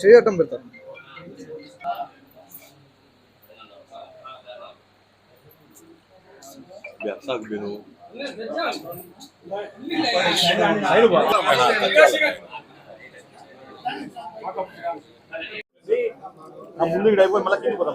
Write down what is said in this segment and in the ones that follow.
చేయటం పెడతారు ముందు ఇక్కడ అయిపోయి మళ్ళీ పోతాం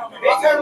Gracias.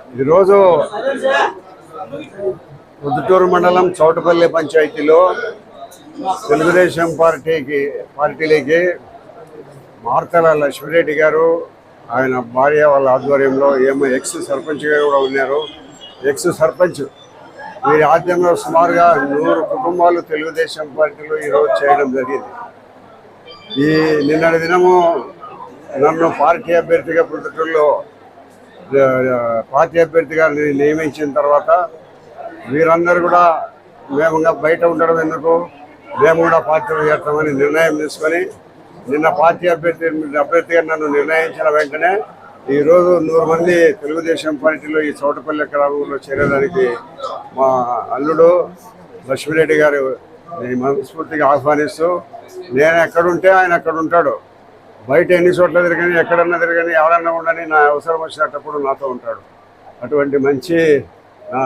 ఈరోజు ఉద్దుటూరు మండలం చౌటపల్లి పంచాయతీలో తెలుగుదేశం పార్టీకి పార్టీలోకి మార్తల లక్ష్మిరెడ్డి గారు ఆయన భార్య వాళ్ళ ఆధ్వర్యంలో ఏమో ఎక్స్ సర్పంచ్గా కూడా ఉన్నారు. ఎక్స్ సర్పంచ్ వీరి ఆధ్వర్యంలో సుమారుగా నూరు కుటుంబాలు తెలుగుదేశం పార్టీలో ఈరోజు చేయడం జరిగింది. ఈ నిన్నటి దినము నన్ను పార్టీ అభ్యర్థిగా ప్రొద్దుటూరులో పార్టీ అభ్యర్థిగా ని- నియమించిన తర్వాత వీరందరూ కూడా మేము బయట ఉండడం ఎందుకు? మేము కూడా పార్టీలో చేస్తామని నిర్ణయం తీసుకొని నిన్న పార్టీ అభ్యర్థి అభ్యర్థిగా నన్ను నిర్ణయించిన వెంటనే ఈరోజు నూరు మంది తెలుగుదేశం పార్టీలో ఈ చోటపల్లి గ్రామంలో చేరేదానికి మా అల్లుడు లక్ష్మిరెడ్డి గారు మనస్ఫూర్తిగా ఆహ్వానిస్తూ నేను ఎక్కడుంటే ఆయన అక్కడ ఉంటాడు. బయట ఎన్ని చోట్ల తిరగని ఎక్కడన్నా తిరగని ఎవరన్నా ఉండని నా అవసరం వచ్చినప్పుడు నాతో ఉంటాడు. అటువంటి మంచి నా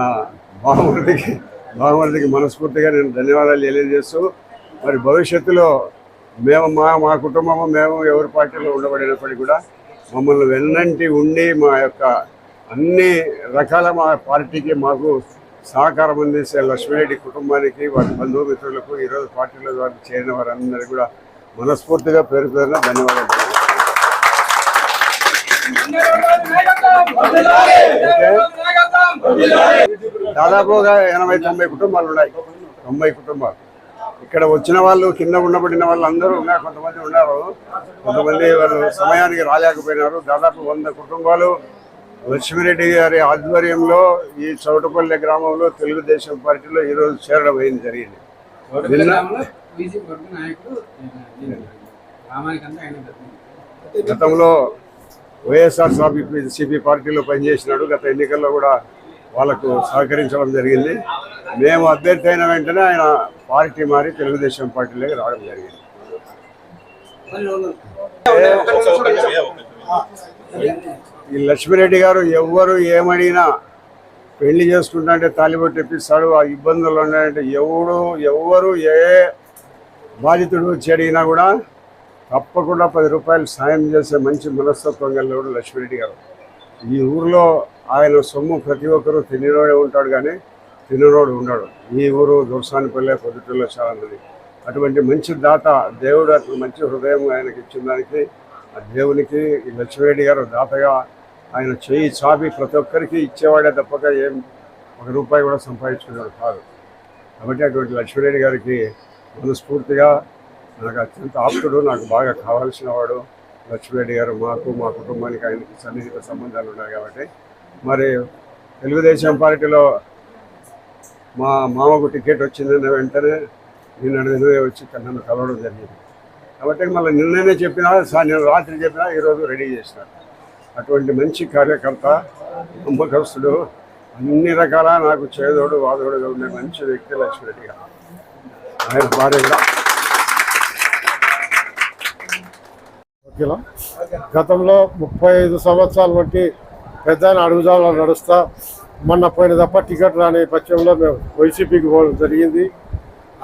బావమరిదికి బావమరిదికి మనస్ఫూర్తిగా నేను ధన్యవాదాలు తెలియజేస్తూ మరి భవిష్యత్తులో మేము మా మా కుటుంబము మేము ఎవరి పార్టీలో ఉండబడినప్పటికీ కూడా మమ్మల్ని వెన్నంటి ఉండి మా యొక్క అన్ని రకాల మా పార్టీకి మాకు సహకారం అందించే లక్ష్మీరెడ్డి కుటుంబానికి వారి బంధుమిత్రులకు ఈరోజు పార్టీలో వారికి చేరిన వారందరికీ కూడా మనస్ఫూర్తిగా పేరు పేరున ధన్యవాదాలు. దాదాపుగా ఎనభై తొంభై కుటుంబాలు ఉన్నాయి. తొంభై కుటుంబాలు. ఇక్కడ వచ్చిన వాళ్ళు కింద ఉండబడిన వాళ్ళు అందరూ ఉన్నారు కొంతమంది ఉన్నారు. కొంతమంది వాళ్ళు సమయానికి రాలేకపోయినారు. దాదాపు వంద కుటుంబాలు. లక్ష్మిరెడ్డి గారి ఆధ్వర్యంలో ఈ చౌటపల్లి గ్రామంలో తెలుగుదేశం పార్టీలో ఈరోజు చేరడం అయింది జరిగింది? నిన్న బీజేపీ వర్గ నాయకుడు గ్రామానికంతా ఆయన పెద్ద. గతంలో వైఎస్ఆర్ సిపి పార్టీలో పనిచేసినాడు. గత ఎన్నికల్లో కూడా వాళ్ళకు సహకరించడం జరిగింది. మేము అభ్యర్థి అయిన వెంటనే ఆయన పార్టీ మారి తెలుగుదేశం పార్టీలోకి రావడం జరిగింది. ఈ లక్ష్మిరెడ్డి గారు ఎవ్వరు ఏమడిగినా పెళ్ళి చేసుకుంటా అంటే తాలిబొట్టు తెప్పిస్తాడు ఆ ఇబ్బందులు ఉన్నాయంటే ఎవడు ఎవ్వరు ఏ బాధితుడు చెడినా కూడా తప్పకుండా పది రూపాయలు సాయం చేసే మంచి మనస్తత్వం కలిగిన లక్ష్మిరెడ్డి గారు. ఈ ఊరిలో ఆయన సొమ్ము ప్రతి ఒక్కరూ తినేవాడే ఉంటాడు కానీ తిననోడు ఉన్నాడు ఈ ఊరు దుర్సానిపల్లె పొద్దుటూరులో చాలా అటువంటి మంచి దాత దేవుడు అతను మంచి హృదయం ఆయనకి ఇచ్చిన దానికి ఆ దేవునికి లక్ష్మీరెడ్డి గారు దాతగా ఆయన చేయి చాపి ప్రతి ఒక్కరికి ఇచ్చేవాడే తప్పక ఏం ఒక రూపాయి కూడా సంపాదించుకునేవాడు కాదు. కాబట్టి అటువంటి లక్ష్మీరెడ్డి గారికి మనస్ఫూర్తిగా నాకు అత్యంత ఆప్తుడు నాకు బాగా కావాల్సిన వాడు లక్ష్మీరెడ్డి గారు. మాకు మా కుటుంబానికి ఆయనకి సన్నిహిత సంబంధాలు ఉన్నాయి కాబట్టి. మరి తెలుగుదేశం పార్టీలో మా మామకు టికెట్ వచ్చిందన్న వెంటనే నిన్న నిన్ననే వచ్చి నన్ను కలవడం జరిగింది. కాబట్టి మళ్ళీ నిన్ననే చెప్పినా సా- నేను రాత్రి చెప్పినా ఈరోజు రెడీ చేసిన అటువంటి మంచి కార్యకర్త నమ్మకస్తుడు అన్ని రకాల నాకు చేదోడు వాదోడుగా ఉండే మంచి వ్యక్తి లక్ష్మీరెడ్డి గారు. ఆయన భార్య కూడా వకీలం గతంలో ముప్పై ఐదు సంవత్సరాల వంటి పెద్ద ఆయన అడుగుజాలో నడుస్తా మొన్న పోయిన తప్ప టికెట్ రాని పక్షంలో మేము వైసీపీకి పోవడం జరిగింది.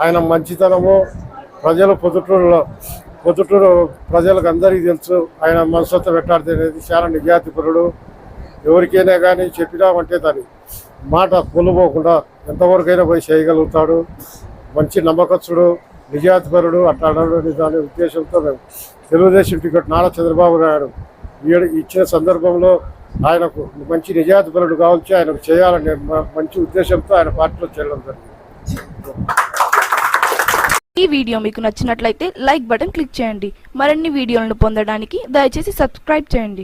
ఆయన మంచితనము ప్రజలు పొద్దుటూరులో పొద్దుటూరు ప్రజలకు అందరికీ తెలుసు ఆయన మనసత్వం పెట్టాడనేది చాలా నిజాతిపరుడు ఎవరికైనా కానీ చెప్పినామంటే దాని మాట కొలుపోకుండా ఎంతవరకైనా పోయి చేయగలుగుతాడు. మంచి నమ్మకస్తుడు నిజాధిపరుడు అట్లా అనే దాని ఉద్దేశంతో మేము తెలుగుదేశం టికెట్ నారా చంద్రబాబు నాయుడు ఈడ- ఇచ్చిన సందర్భంలో ఆయనకు మంచి నిజాధిపరుడు కావచ్చు ఆయనకు చేయాలనే మంచి ఉద్దేశంతో ఆయన పార్టీలో చేరడం జరిగింది. ఈ వీడియో మీకు నచ్చినట్లయితే లైక్ బటన్ క్లిక్ చేయండి. మరిన్ని వీడియోలను పొందడానికి దయచేసి సబ్స్క్రైబ్ చేయండి.